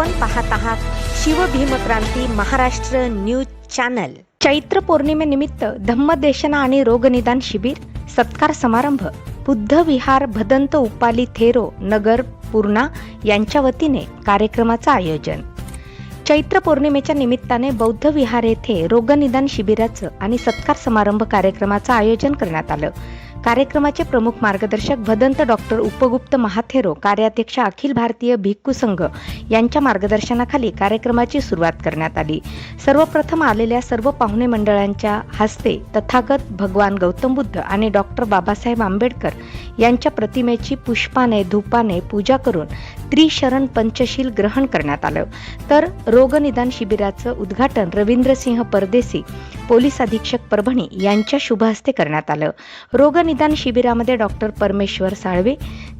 आपण पाहत आहात शिवभीमक्रांती महाराष्ट्र न्यूज चॅनल. चैत्र पौर्णिमेनिमित्त धम्मदेशना आणि रोगनिदान शिबिर सत्कार समारंभ बुद्ध विहार भदंत उपाली थेरो नगर पूर्णा यांच्या वतीने कार्यक्रमाचं आयोजन. चैत्र पौर्णिमेच्या निमित्ताने बौद्ध विहार येथे रोगनिदान शिबिराचं आणि सत्कार समारंभ कार्यक्रमाचं आयोजन करण्यात आलं. कार्यक्रमाचे प्रमुख मार्गदर्शक भदंत डॉक्टर उपगुप्त महाथेरो कार्याध्यक्ष अखिल भारतीय भिक्खू संघ यांच्या मार्गदर्शनाखाली कार्यक्रमाची सुरुवात करण्यात आली. सर्वप्रथम आलेल्या सर्व पाहुणे मंडळांच्या हस्ते तथागत भगवान गौतम बुद्ध आणि डॉक्टर बाबासाहेब आंबेडकर यांच्या प्रतिमेची पुष्पाने धूपाने पूजा करून त्रिशरण पंचशील ग्रहण करण्यात आलं. तर रोगनिदान शिबिराचं उद्घाटन रवींद्रसिंह परदेसी पोलीस अधीक्षक परभणी यांच्या शुभहस्ते करण्यात आलं. रोगनिदान शिबिरामध्ये doctor Parmeshwar Salve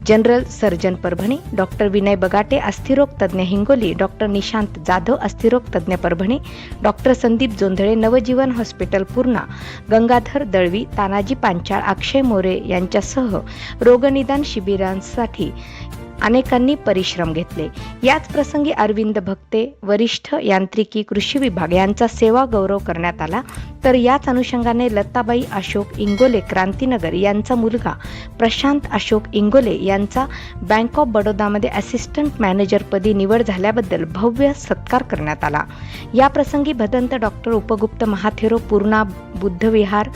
general surgeon Parbhani doctor Vinay Bagate अस्थिरोग तज्ज्ञ हिंगोली डॉक्टर निशांत जाधव अस्थिरोग तज्ज्ञ परभणी डॉक्टर संदीप जोंधळे नवजीवन हॉस्पिटल पूर्णा गंगाधर दळवी तानाजी पांचाळ अक्षय मोरे यांच्यासह रोगनिदान शिबिरांसाठी अनेकांनी परिश्रम घेतले. याच प्रसंगी अरविंद भक्ते वरिष्ठ यांत्रिकी कृषी विभाग यांचा सेवा गौरव करण्यात आला. तर याच अनुषंगाने लताबाई अशोक इंगोले क्रांतीनगर यांचा मुलगा प्रशांत अशोक इंगोले यांचा बँक ऑफ बडोदामध्ये असिस्टंट मॅनेजरपदी निवड झाल्याबद्दल भव्य सत्कार करण्यात आला. या प्रसंगी भदंत डॉक्टर उपगुप्त महाथेरो पूर्णा बुद्धविहार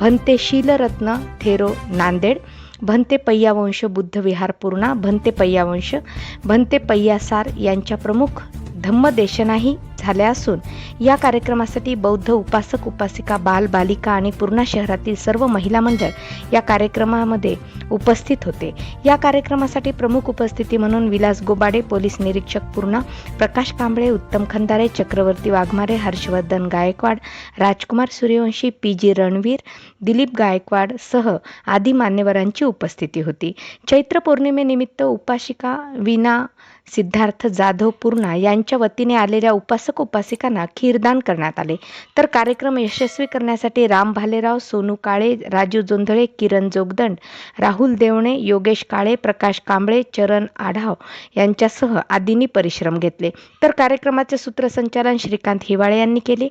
भंते शीलरत्न थेरो नांदेड भंते पय्यावंश बुद्धविहार पूर्णा भंते पय्यावंश भंते पय्यासार यांच्या प्रमुख धम्मदेशनाही झाल्या असून या कार्यक्रमासाठी बौद्ध उपासक उपासिका बाल बालिका आणि पूर्णा शहरातील सर्व महिला मंडळ या कार्यक्रमामध्ये उपस्थित होते. या कार्यक्रमासाठी प्रमुख उपस्थिती म्हणून विलास गोबाडे पोलीस निरीक्षक पूर्णा प्रकाश कांबळे उत्तम खंदारे चक्रवर्ती वाघमारे हर्षवर्धन गायकवाड राजकुमार सूर्यवंशी पी जी रणवीर दिलीप गायकवाड सह आदी मान्यवरांची उपस्थिती होती. चैत्र पौर्णिमेनिमित्त उपासिका विना सिद्धार्थ जाधव पूर्णा यांच्या वतीने आलेल्या उपासक उपासिकांना खीरदान करण्यात आले. तर कार्यक्रम यशस्वी करण्यासाठी राम भालेराव सोनू काळे राजू जोंधळे किरण जोगदंड राहुल देवणे योगेश काळे प्रकाश कांबळे चरण आढाव यांच्यासह आदींनी परिश्रम घेतले. तर कार्यक्रमाचे सूत्रसंचालन श्रीकांत हिवाळे यांनी केले.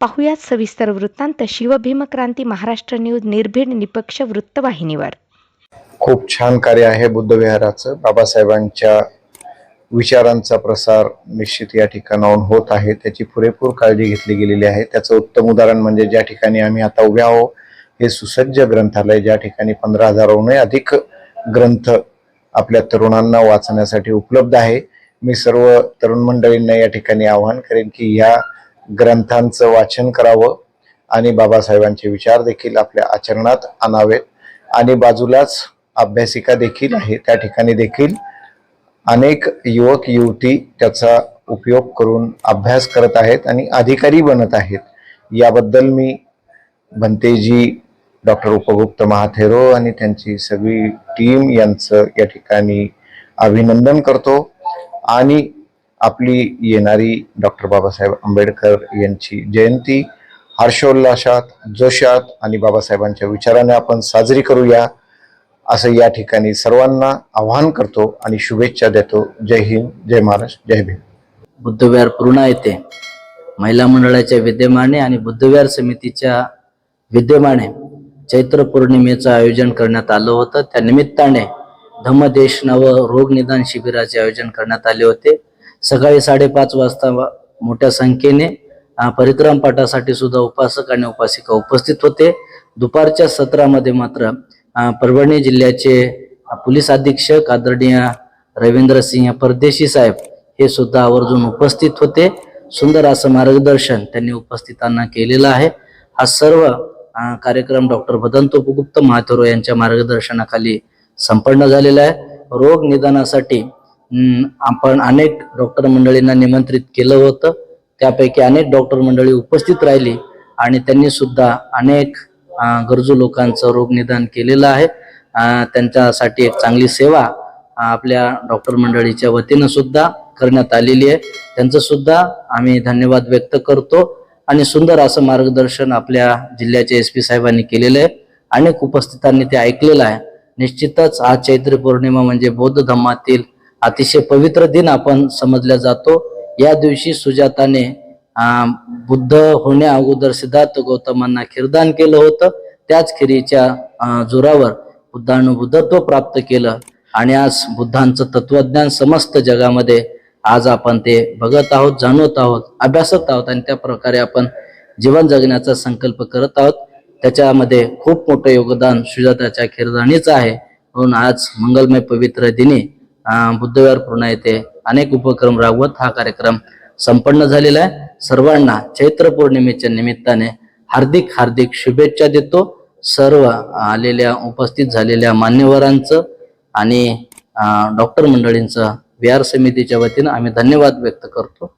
पाहुयात सविस्तर वृत्तांत शिवभीमक्रांती महाराष्ट्र न्यूज निर्भीड निपक्ष वृत्तवाहिनीवर. खूप छान कार्य आहे बुद्धविहाराचं. बाबासाहेबांच्या विचारांचा प्रसार निश्चित या ठिकाणाहून होत आहे. त्याची पुरेपूर काळजी घेतली गेलेली आहे. त्याचं उत्तम उदाहरण म्हणजे ज्या ठिकाणी आम्ही आता उभे आहो हे सुसज्ज ग्रंथालय ज्या ठिकाणी पंधरा हजाराहूनही अधिक ग्रंथ आपल्या तरुणांना वाचण्यासाठी उपलब्ध आहे. मी सर्व तरुण मंडळींना या ठिकाणी आवाहन करेन की या ग्रंथांचं वाचन करावं आणि बाबासाहेबांचे विचार देखील आपल्या आचरणात आणावेत. आणि बाजूलाच अभ्यासिका देखील आहे. त्या ठिकाणी देखील अनेक युवक युवती त्याचा उपयोग करून अभ्यास करत आहेत आणि अधिकारी बनत आहेत. याबद्दल मी भंतेजी डॉक्टर उपगुप्त महाथेरो आणि त्यांची सगळी टीम यांचं या ठिकाणी अभिनंदन करतो. आणि आपली येणारी डॉक्टर बाबासाहेब आंबेडकर यांची जयंती हर्षोल्लासात जोशात आणि बाबासाहेबांच्या विचाराने आपण साजरी करूया. असं या ठिकाणी सर्वांना आवाहन करतो आणि शुभेच्छा देतो. जय हिंद जय महाराष्ट्र जय भीम. बुद्धविहार पूर्णा येथे महिला मंडळाच्या विद्यमाने आणि बुद्धविहार समितीच्या विद्यमाने चैत्र पौर्णिमेचं आयोजन करण्यात आलं होतं. त्या निमित्ताने धम्मदेश नव रोग निदान शिबिराचे आयोजन करण्यात आले होते. सकाळी साडेपाच वाजता मोठ्या संख्येने परिक्रम पाठासाठी सुद्धा उपासक आणि उपासिका उपस्थित होते. दुपारच्या सत्रामध्ये मात्र परभणी जिल्ह्याचे पोलीस अधीक्षक आदरणीय रवींद्र सिंह परदेशी साहेब हे सुद्धा आवर्जून उपस्थित होते. सुंदर असं मार्गदर्शन त्यांनी उपस्थितांना केलेलं आहे. हा सर्व कार्यक्रम डॉक्टर भदंत उपगुप्त महाथोरो यांच्या मार्गदर्शनाखाली संपन्न झालेला आहे. रोग निदानासाठी आपण अनेक डॉक्टर मंडळींना निमंत्रित केलं होतं. त्यापैकी अनेक डॉक्टर मंडळी उपस्थित राहिली आणि त्यांनी सुद्धा अनेक गरजू लोकांचं रोग निदान केलेलं आहे. त्यांच्यासाठी एक चांगली सेवा आपल्या डॉक्टर मंडळीच्या वतीनं सुद्धा करण्यात आलेली आहे. त्यांचं सुद्धा आम्ही धन्यवाद व्यक्त करतो आणि सुंदर असं मार्गदर्शन आपल्या जिल्ह्याचे एस पी साहेबांनी केलेलं आहे अनेक उपस्थितांनी ते ऐकलेलं आहे. निश्चितच आज चैत्र पौर्णिमा म्हणजे बौद्ध धर्मातील अतिशय पवित्र दिन आपण समजल्या जातो. या दिवशी सुजाताने बुद्ध होण्या अगोदर सिद्धार्थ गौतमांना खीरदान केलं होतं. त्याच खिरीच्या जोरावर बुद्धानं बुद्धत्व प्राप्त केलं. आणि आज बुद्धांचं तत्वज्ञान समस्त जगामध्ये आज आपण ते बघत आहोत जाणवत आहोत अभ्यासत आहोत आणि त्या प्रकारे आपण जीवन जगण्याचा संकल्प करत आहोत. त्याच्यामध्ये खूप मोठं योगदान सुजाताच्या खिरदाणीच आहे. म्हणून आज मंगलमय पवित्र दिनी बुद्धवार पूर्ण येथे अनेक उपक्रम राबवत हा कार्यक्रम संपन्न झालेला आहे. सर्वांना चैत्र पौर्णिमेच्या निमित्ताने हार्दिक हार्दिक शुभेच्छा देतो. सर्व आलेल्या उपस्थित झालेल्या मान्यवरांचं आणि डॉक्टर मंडळींचं विहार समितीच्या वतीनं आम्ही धन्यवाद व्यक्त करतो.